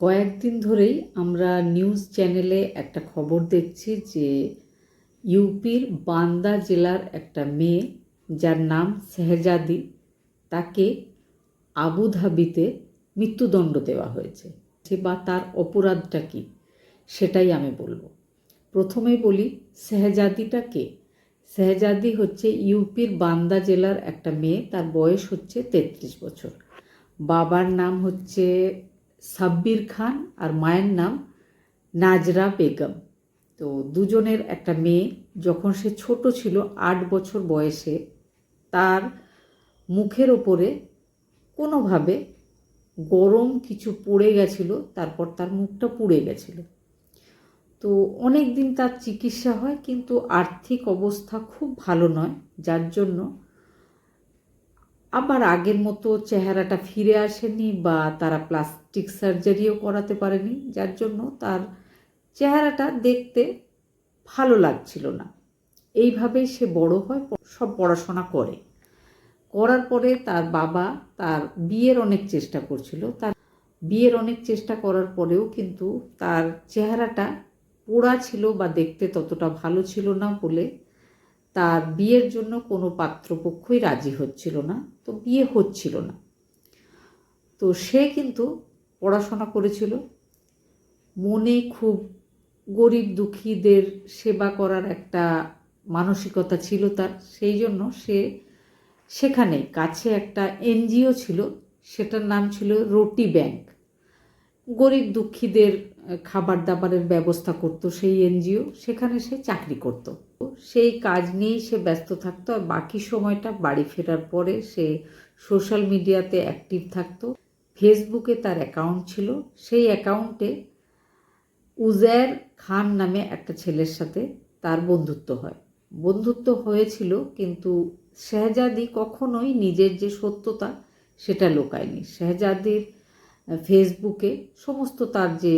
কয়েকদিন ধরেই আমরা নিউজ চ্যানেলে একটা খবর দেখছি যে ইউপির বান্দা জেলার একটা মেয়ে, যার নাম শেহজাদি, তাকে আবুধাবিতে মৃত্যুদণ্ড দেওয়া হয়েছে। বা তার অপরাধটা কী, সেটাই আমি বলব। প্রথমে বলি, শেহজাদিটা কে? শেহজাদি হচ্ছে ইউপির বান্দা জেলার একটা মেয়ে, তার বয়স হচ্ছে তেত্রিশ বছর। বাবার নাম হচ্ছে সাব্বির খান আর মায়ের নাম নাজরা বেগম। তো দুজনের একটা মেয়ে, যখন সে ছোট ছিল, আট বছর বয়সে, তার মুখের ওপরে কোনোভাবে গরম কিছু পড়ে গেছিল, তারপর তার মুখটা পুড়ে গেছিল। তো অনেক দিন তার চিকিৎসা হয়, কিন্তু আর্থিক অবস্থা খুব ভালো নয়, যার জন্য আবার আগের মতো চেহারাটা ফিরে আসেনি বা তারা প্লাস্টিক সার্জারিও করাতে পারেনি, যার জন্য তার চেহারাটা দেখতে ভালো লাগছিল না। এইভাবেই সে বড় হয়, সব পড়াশোনা করে। করার পরে তার বাবা তার বিয়ের অনেক চেষ্টা করছিল। তার বিয়ের অনেক চেষ্টা করার পরেও কিন্তু তার চেহারাটা পোড়া ছিল বা দেখতে ততটা ভালো ছিল না বলে তার বিয়ের জন্য কোনো পাত্রপক্ষই রাজি হচ্ছিল না, তো বিয়ে হচ্ছিল না। তো সে কিন্তু পড়াশোনা করেছিল। মনে খুব গরিব দুঃখীদের সেবা করার একটা মানসিকতা ছিল তার, সেই জন্য সে সেখানে কাছে একটা এনজিও ছিল, সেটার নাম ছিল রুটি ব্যাংক। গরিব দুঃখীদের খাবার দাবারের ব্যবস্থা করত সেই এনজিও, সেখানে সে চাকরি করত। সেই কাজ নিয়েই সে ব্যস্ত থাকতো আর বাকি সময়টা বাড়ি ফেরার পরে সে সোশ্যাল মিডিয়াতে অ্যাক্টিভ থাকতো। ফেসবুকে তার অ্যাকাউন্ট ছিল। সেই অ্যাকাউন্টে উজায়ের খান নামে একটা ছেলের সাথে তার বন্ধুত্ব হয়। বন্ধুত্ব হয়েছিল কিন্তু শেহজাদি কখনোই নিজের যে সত্যতা সেটা লোকায়নি। শেহজাদির ফেসবুকে সমস্ত তার যে,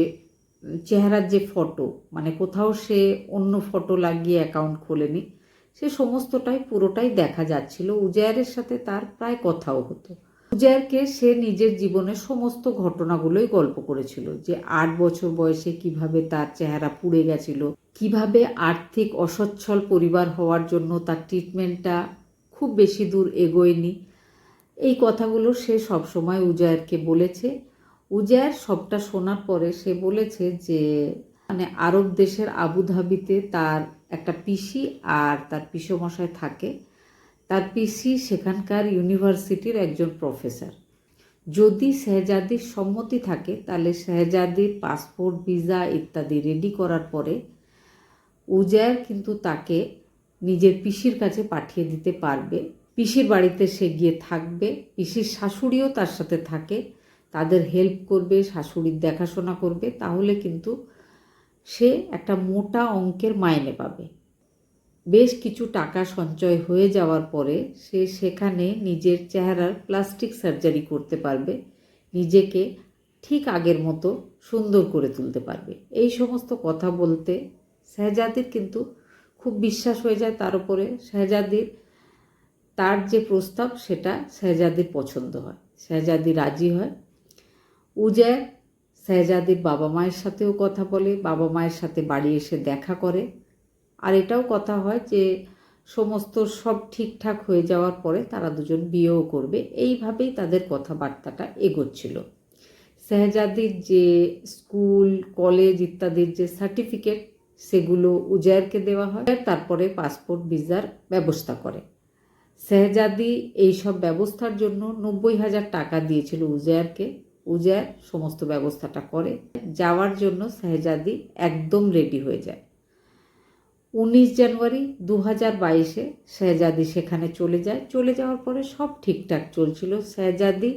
চেহারার যে ফটো মানে কোথাও সে অন্য ফটো লাগিয়ে অ্যাকাউন্ট খোলেনি, সে সমস্তটাই পুরোটাই দেখা যাচ্ছিল। উজায়ারের সাথে তার প্রায় কথাও হতো। উজায়ারকে সে নিজের জীবনের সমস্ত ঘটনাগুলোই গল্প করেছিল, যে আট বছর বয়সে কীভাবে তার চেহারা পুড়ে গেছিল, কীভাবে আর্থিক অসচ্ছল পরিবার হওয়ার জন্য তার ট্রিটমেন্টটা খুব বেশি দূর এগোয়নি। এই কথাগুলো সে সবসময় উজায়ারকে বলেছে। উজায়ের সবটা শোনার পরে সে বলেছে যে মানে আরব দেশের আবুধাবিতে তার একটা পিসি আর তার পিসমশায় থাকে। তার পিসি সেখানকার ইউনিভার্সিটির একজন প্রফেসর। যদি শেহজাদির সম্মতি থাকে, তাহলে শেহজাদির পাসপোর্ট, ভিসা ইত্যাদি রেডি করার পরে উজায়ের কিন্তু তাকে নিজের পিসির কাছে পাঠিয়ে দিতে পারবে। পিসির বাড়িতে সে গিয়ে থাকবে। পিসির শাশুড়িও তার সাথে থাকে। তাদের হেল্প করবে, শাশুড়ির দেখাশোনা করবে, তাহলে কিন্তু সে একটা মোটা অঙ্কের মাইনে পাবে। বেশ কিছু টাকা সঞ্চয় হয়ে যাওয়ার পরে সে সেখানে নিজের চেহারার প্লাস্টিক সার্জারি করতে পারবে, নিজেকে ঠিক আগের মতো সুন্দর করে তুলতে পারবে। এই সমস্ত কথা বলতে শেহজাদির কিন্তু খুব বিশ্বাস হয়ে যায়, তার উপরে শেহজাদির, তার যে প্রস্তাব সেটা শেহজাদির পছন্দ হয়, শেহজাদি রাজি হয়। উজায় শেহজাদির বাবা মায়ের সাথেও কথা বলে, বাবা মায়ের সাথে বাড়ি এসে দেখা করে। আর এটাও কথা হয় যে, সমস্ত সব ঠিকঠাক হয়ে যাওয়ার পরে তারা দুজন বিয়েও করবে। এইভাবেই তাদের কথাবার্তাটা এগোচ্ছিল। শেহজাদির যে স্কুল, কলেজ ইত্যাদির যে সার্টিফিকেট, সেগুলো উজায়েরকে দেওয়া হয়। তারপরে পাসপোর্ট, ভিসার ব্যবস্থা করে। শেহজাদি এইসব ব্যবস্থার জন্য নব্বই হাজার টাকা দিয়েছিল উজায়ারকে উজায়ার সমস্ত ব্যবস্থাটা করে। যাওয়ার জন্য শেহজাদি একদম রেডি হয়ে যায়। উনিশ জানুয়ারি দু হাজার বাইশে শেহজাদি সেখানে চলে যায়। চলে যাওয়ার পরে সব ঠিকঠাক চলছিল। শেহজাদি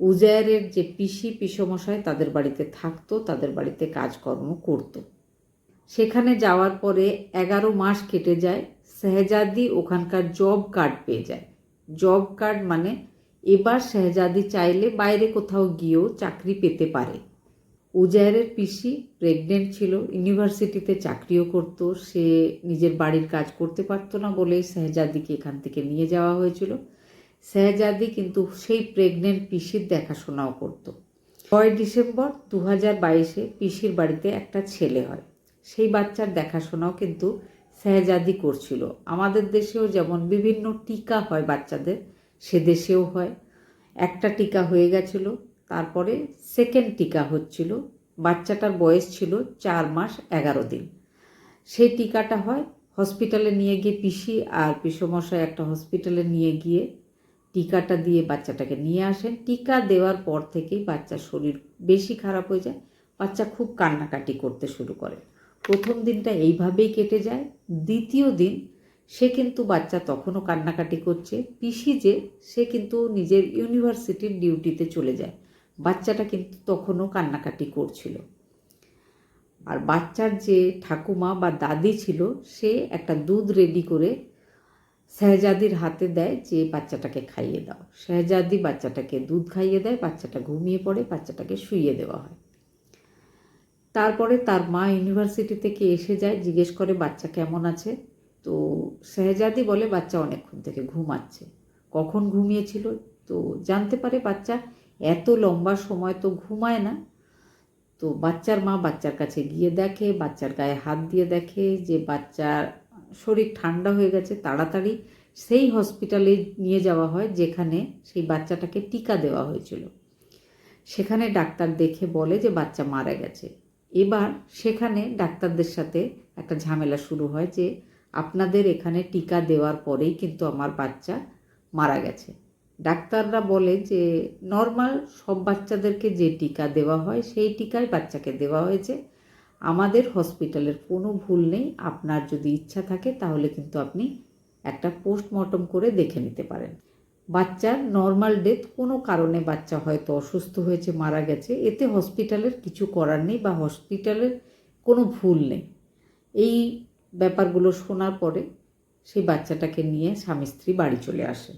উজায়ারের যে পিসি পিসমশায় তাদের বাড়িতে থাকতো, তাদের বাড়িতে কাজকর্ম করত। সেখানে যাওয়ার পরে এগারো মাস কেটে যায়। শেহজাদি ওখানকার জব কার্ড পেয়ে যায়। জব কার্ড মানে এবার শেহজাদি চাইলে বাইরে কোথাও গিয়েও চাকরি পেতে পারে। উজায়ের পিসি প্রেগনেন্ট ছিল, ইউনিভার্সিটিতে চাকরিও করতো, সে নিজের বাড়ির কাজ করতে পারতো না বলেই শেহজাদিকে এখান থেকে নিয়ে যাওয়া হয়েছিল। শেহজাদি কিন্তু সেই প্রেগনেন্ট পিসির দেখাশোনাও করত। ছয় ডিসেম্বর দু হাজার বাইশে পিসির বাড়িতে একটা ছেলে হয়। সেই বাচ্চার দেখাশোনাও কিন্তু শেহজাদি করছিল। আমাদের দেশেও যেমন বিভিন্ন টিকা হয় বাচ্চাদের সে দেশেও হয়। একটা টিকা হয়ে গেছিল, তারপরে সেকেন্ড টিকা হচ্ছিল। বাচ্চাটার বয়স ছিল চার মাস এগারো দিন। সেই টিকাটা হয় হসপিটালে নিয়ে গিয়ে পিসি আর পিসমশাই একটা হসপিটালে নিয়ে গিয়ে টিকাটা দিয়ে বাচ্চাটাকে নিয়ে আসেন। টিকা দেওয়ার পর থেকেই বাচ্চার শরীর বেশি খারাপ হয়ে যায়। বাচ্চা খুব কান্নাকাটি করতে শুরু করে। প্রথম দিনটা এইভাবেই কেটে যায়, দ্বিতীয় দিন সে কিন্তু বাচ্চা তখনও কান্নাকাটি করছে। পিসি যে, সে কিন্তু নিজের ইউনিভার্সিটির ডিউটিতে চলে যায়। বাচ্চাটা কিন্তু তখনও কান্নাকাটি করছিল। আর বাচ্চার যে ঠাকুমা বা দাদি ছিল, সে একটা দুধ রেডি করে শাহজাদির হাতে দেয় যে, বাচ্চাটাকে খাইয়ে দাও। শাহজাদি বাচ্চাটাকে দুধ খাইয়ে দেয়, বাচ্চাটা ঘুমিয়ে পড়ে, বাচ্চাটাকে শুইয়ে দেওয়া হয়। তারপরে তার মা ইউনিভার্সিটি থেকে এসে যায়, জিজ্ঞেস করে, বাচ্চা কেমন আছে? তো শেহজাদি বলে বাচ্চা অনেকক্ষণ থেকে ঘুমাচ্ছে। কখন ঘুমিয়েছিল? তো জানতে পারে বাচ্চা এত লম্বা সময় তো ঘুমায় না। তো বাচ্চার মা বাচ্চার কাছে গিয়ে দেখে, বাচ্চার গায়ে হাত দিয়ে দেখে যে বাচ্চার শরীর ঠান্ডা হয়ে গেছে, তাড়াতাড়ি সেই হসপিটালে নিয়ে যাওয়া হয় যেখানে সেই বাচ্চাটাকে টিকা দেওয়া হয়েছিল। সেখানে ডাক্তার দেখে বলে যে বাচ্চা মারা গেছে। এবার সেখানে ডাক্তারদের সাথে একটা ঝামেলা শুরু হয় যে আপনাদের এখানে টিকা দেওয়ার পরেই কিন্তু আমার বাচ্চা মারা গেছে। ডাক্তাররা বলে যে, নর্মাল সব বাচ্চাদেরকে যে টিকা দেওয়া হয়, সেই টিকাই বাচ্চাকে দেওয়া হয়েছে। আমাদের হসপিটালের কোনো ভুল নেই। আপনার যদি ইচ্ছা থাকে, তাহলে কিন্তু আপনি একটা পোস্টমর্টম করে দেখে নিতে পারেন। বাচ্চার নর্মাল ডেথ, কোনো কারণে বাচ্চা হয়তো অসুস্থ হয়েছে, মারা গেছে, এতে হসপিটালের কিছু করার নেই বা হসপিটালের কোনো ভুল নেই। এই ব্যাপারগুলো শোনার পরে সেই বাচ্চাটাকে নিয়ে স্বামী স্ত্রী বাড়ি চলে আসে।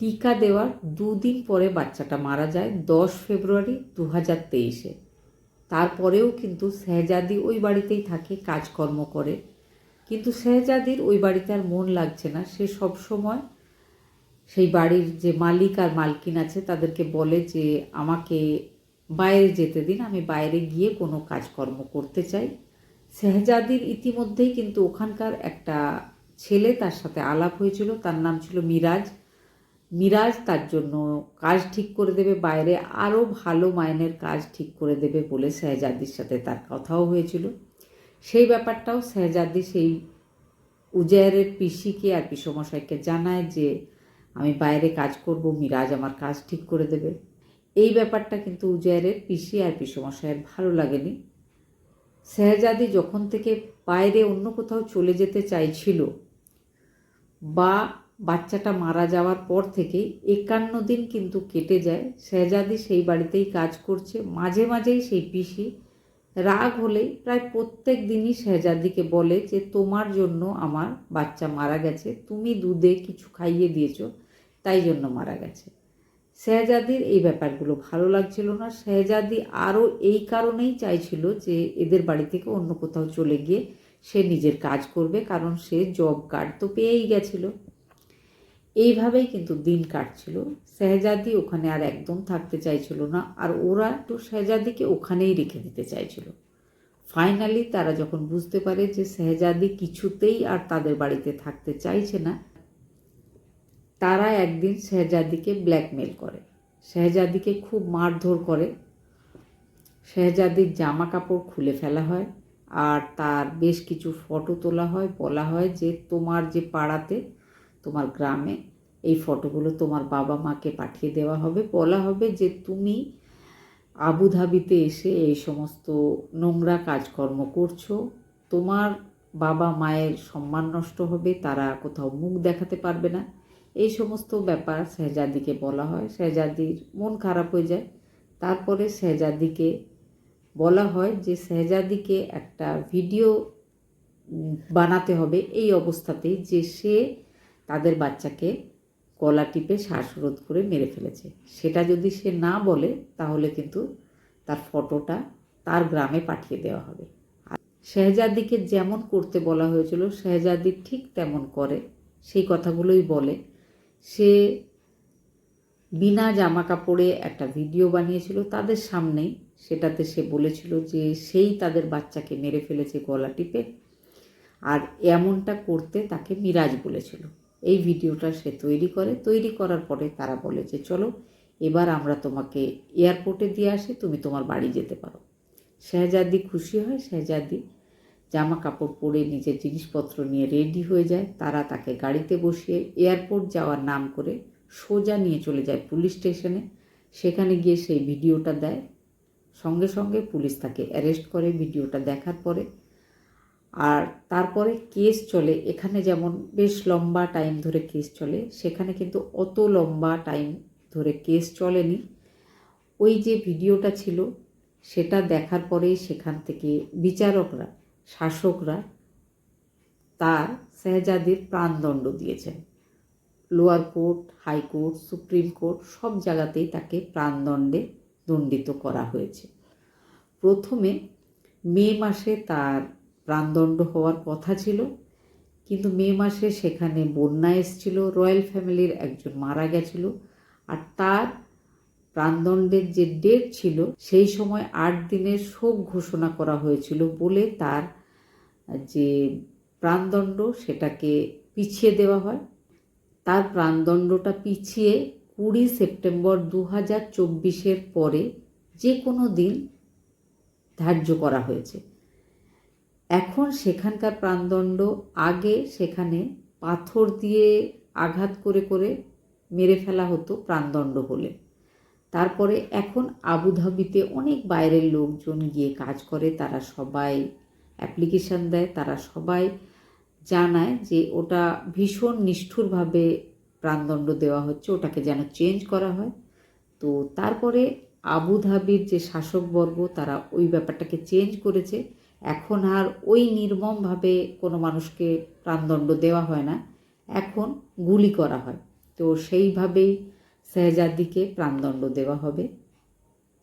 টিকা দেওয়ার দুদিন পরে বাচ্চাটা মারা যায় দশ ফেব্রুয়ারি দু হাজার তেইশে। তারপরেও কিন্তু শেহজাদি ওই বাড়িতেই থাকে, কাজকর্ম করে। কিন্তু শেহজাদির ওই বাড়িতে আর মন লাগছে না। সে সব সময় সেই বাড়ির যে মালিক আর মালকিন আছে তাদেরকে বলে যে, আমাকে বাইরে যেতে দিন, আমি বাইরে গিয়ে কোনো কাজকর্ম করতে চাই। শেহজাদির ইতিমধ্যেই কিন্তু ওখানকার একটা ছেলে তার সাথে আলাপ হয়েছিল, তার নাম ছিল মিরাজ। মিরাজ তার জন্য কাজ ঠিক করে দেবে, বাইরে আরও ভালো মাইনের কাজ ঠিক করে দেবে বলে শেহজাদির সাথে তার কথাও হয়েছিল। সেই ব্যাপারটাও শেহজাদি সেই উজায়ের পিসিকে আর পিসমশাইকে জানায় যে, আমি বাইরে কাজ করব, মিরাজ আমার কাজ ঠিক করে দেবে। এই ব্যাপারটা কিন্তু উজায়ের পিসি আর পিসমশাইয়ের ভালো লাগেনি। শেহজাদি যখন থেকে বাইরে অন্য কোথাও চলে যেতে চাইছিল বা বাচ্চাটা মারা যাওয়ার পর থেকেই একান্ন দিন কিন্তু কেটে যায় শেহজাদি সেই বাড়িতেই কাজ করছে। মাঝে মাঝেই সেই পিসি রাগ হলেই প্রায় প্রত্যেক দিনই শেহজাদিকে বলে যে, তোমার জন্য আমার বাচ্চা মারা গেছে, তুমি দুধে কিছু খাইয়ে দিয়েছ, তাই জন্য মারা গেছে। শেহজাদির এই ব্যাপারগুলো ভালো লাগছিল না। শেহজাদি আরও এই কারণেই চাইছিল যে এদের বাড়ি থেকে অন্য কোথাও চলে গিয়ে সে নিজের কাজ করবে, কারণ সে জব কার্ড তো পেয়েই গেছিল। এইভাবেই কিন্তু দিন কাটছিল। শেহজাদি ওখানে আর একদম থাকতে চাইছিল না, আর ওরা তো শেহজাদিকে ওখানেই রেখে দিতে চাইছিল। ফাইনালি তারা যখন বুঝতে পারে যে শেহজাদি কিছুতেই আর তাদের বাড়িতে থাকতে চাইছে না তারা একদিন শেহজাদিকে ব্ল্যাকমেল করে। শেহজাদিকে খুব মারধর করে। শেহজাদির জামা কাপড় খুলে ফেলা হয় আর তার বেশ কিছু ফটো তোলা হয়। বলা হয় যে, তোমার যে পাড়াতে, তোমার গ্রামে এই ফটোগুলো তোমার বাবা মাকে পাঠিয়ে দেওয়া হবে। বলা হবে যে, তুমি আবুধাবিতে এসে এই সমস্ত নোংরা কাজকর্ম করছ। তোমার বাবা মায়ের সম্মান নষ্ট হবে, তারা কোথাও মুখ দেখাতে পারবে না। এই সমস্ত ব্যাপার শেহজাদিকে বলা হয়। শেহজাদির মন খারাপ হয়ে যায়। তারপরে শেহজাদিকে বলা হয় যে, শেহজাদিকে একটা ভিডিও বানাতে হবে এই অবস্থাতেই যে সে তাদের বাচ্চাকে গলা টিপে শ্বাসরোধ করে মেরে ফেলেছে। সেটা যদি সে না বলে, তাহলে কিন্তু তার ফটোটা তার গ্রামে পাঠিয়ে দেওয়া হবে। আর শেহজাদিকে যেমন করতে বলা হয়েছিল, শেহজাদি ঠিক তেমন করে সেই কথাগুলোই বলে। সে বিনা জামা কাপড়ে একটা ভিডিও বানিয়েছিল তাদের সামনেই। সেটাতে সে বলেছিল যে সেই তাদের বাচ্চাকে মেরে ফেলেছে গলা টিপে আর এমনটা করতে তাকে মিরাজ বলেছিল। এই ভিডিওটা সে তৈরি করে। তৈরি করার পরে তারা বলে যে, চলো, এবার আমরা তোমাকে এয়ারপোর্টে দিয়ে আসি, তুমি তোমার বাড়ি যেতে পারো। শেহজাদি খুশি হয়। শেহজাদি জামা কাপড় পরে নিজের জিনিসপত্র নিয়ে রেডি হয়ে যায়। তারা তাকে গাড়িতে বসিয়ে এয়ারপোর্ট যাওয়ার নাম করে সোজা নিয়ে চলে যায় পুলিশ স্টেশনে। সেখানে গিয়ে সেই ভিডিওটা দেয়। সঙ্গে সঙ্গে পুলিশ তাকে অ্যারেস্ট করে ভিডিওটা দেখার পরে। আর তারপরে কেস চলে। এখানে যেমন বেশ লম্বা টাইম ধরে কেস চলে। সেখানে কিন্তু অত লম্বা টাইম ধরে কেস চলেনি। ওই যে ভিডিওটা ছিল, সেটা দেখার পরেই সেখান থেকে বিচারকরা শাসকরা তার শেহজাদির প্রাণদণ্ড দিয়েছেন lower court high court supreme court সব জায়গাতেই তাকে প্রাণদণ্ডে দণ্ডিত করা হয়েছে। প্রথমে মে মাসে তার প্রাণদণ্ড হওয়ার কথা ছিল, কিন্তু মে মাসে সেখানে বন্যা এসেছিল, রয়্যাল ফ্যামিলির একজন মারা গেছিল, আর তার প্রাণদণ্ডের যে ডেট ছিল, সেই সময় আট দিনের শোক ঘোষণা করা হয়েছিল বলে তার যে প্রাণদণ্ড সেটাকে পিছিয়ে দেওয়া হয়। তার প্রাণদণ্ডটা পিছিয়ে কুড়ি সেপ্টেম্বর দু হাজার চব্বিশের পরে যে কোনো দিন ধার্য করা হয়েছে। এখন সেখানকার প্রাণদণ্ড আগে সেখানে পাথর দিয়ে আঘাত করে করে মেরে ফেলা হতো প্রাণদণ্ড হলে তারপরে এখন আবুধাবিতে অনেক বাইরের লোকজন গিয়ে কাজ করে, তারা সবাই অ্যাপ্লিকেশান দেয়, তারা সবাই জানায় যে ওটা ভীষণ নিষ্ঠুরভাবে প্রাণদণ্ড দেওয়া হচ্ছে, ওটাকে যেন চেঞ্জ করা হয়। তো তারপরে আবুধাবির যে শাসকবর্গ তারা ওই ব্যাপারটাকে চেঞ্জ করেছে। এখন আর ওই নির্মমভাবে কোনো মানুষকে প্রাণদণ্ড দেওয়া হয় না, এখন গুলি করা হয়। তো সেইভাবেই শেহজাদিকে প্রাণদণ্ড দেওয়া হবে।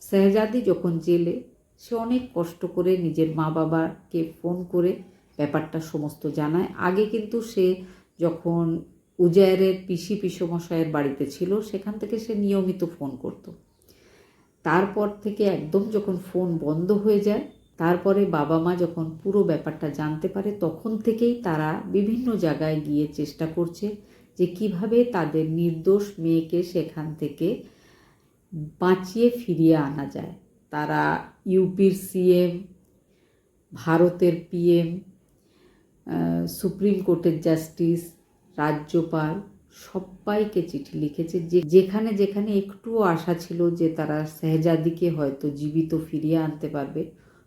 শেহজাদি যখন জেলে সে অনেক কষ্ট করে নিজের মা বাবাকে ফোন করে ব্যাপারটা সমস্ত জানায়। আগে কিন্তু সে যখন উজায়ের পিসি পিসমশায়ের বাড়িতে ছিল, সেখান থেকে সে নিয়মিত ফোন করত। তারপর থেকে একদম যখন ফোন বন্ধ হয়ে যায়, তারপরে বাবা মা যখন পুরো ব্যাপারটা জানতে পারে, তখন থেকেই তারা বিভিন্ন জায়গায় গিয়ে চেষ্টা করছে যে কীভাবে তাদের নির্দোষ মেয়েকে সেখান থেকে বাঁচিয়ে ফিরিয়ে আনা যায়। তারা ইউপির সিএম, ভারতের পিএম সুপ্রিম কোর্টের জাস্টিস, রাজ্যপাল সবাইকে চিঠি লিখেছে যে যেখানে যেখানে একটুও আশা ছিল যে তারা শেহজাদিকে হয়তো জীবিত ফিরিয়ে আনতে পারবে,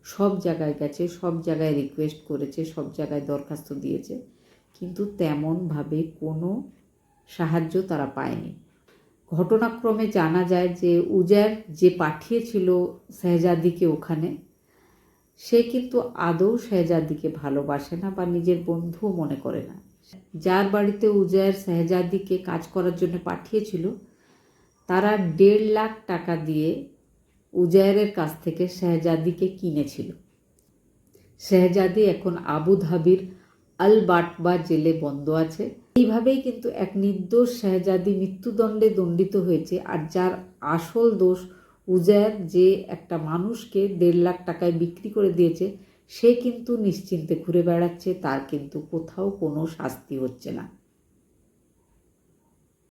সব জায়গায় গেছে, সব জায়গায় রিকোয়েস্ট করেছে, সব জায়গায় দরখাস্ত দিয়েছে, কিন্তু তেমনভাবে কোনো সাহায্য তারা পায়নি। ঘটনাক্রমে জানা যায় যে উজার যে পাঠিয়েছিল শেহজাদিকে ওখানে, সে কিন্তু আদৌ শেহজাদিকে ভালোবাসে না বা নিজের বন্ধুও মনে করে না। যার বাড়িতে উজায়ের শেহজাদিকে কাজ করার জন্য পাঠিয়েছিল, তারা দেড় লাখ টাকা দিয়ে উজায়ের কাছ থেকে শেহজাদিকে কিনেছিল। শেহজাদি এখন আবুধাবির আল বাটবা জেলে বন্ধ আছে। এইভাবেই কিন্তু এক নির্দোষ শাহজাদি মৃত্যুদণ্ডে দণ্ডিত হয়েছে আর যার আসল দোষ উজায়ের যে একটা মানুষকে দেড় লাখ টাকায় বিক্রি করে দিয়েছে, সে কিন্তু নিশ্চিন্তে ঘুরে বেড়াচ্ছে, তার কিন্তু কোথাও কোনো শাস্তি হচ্ছে না।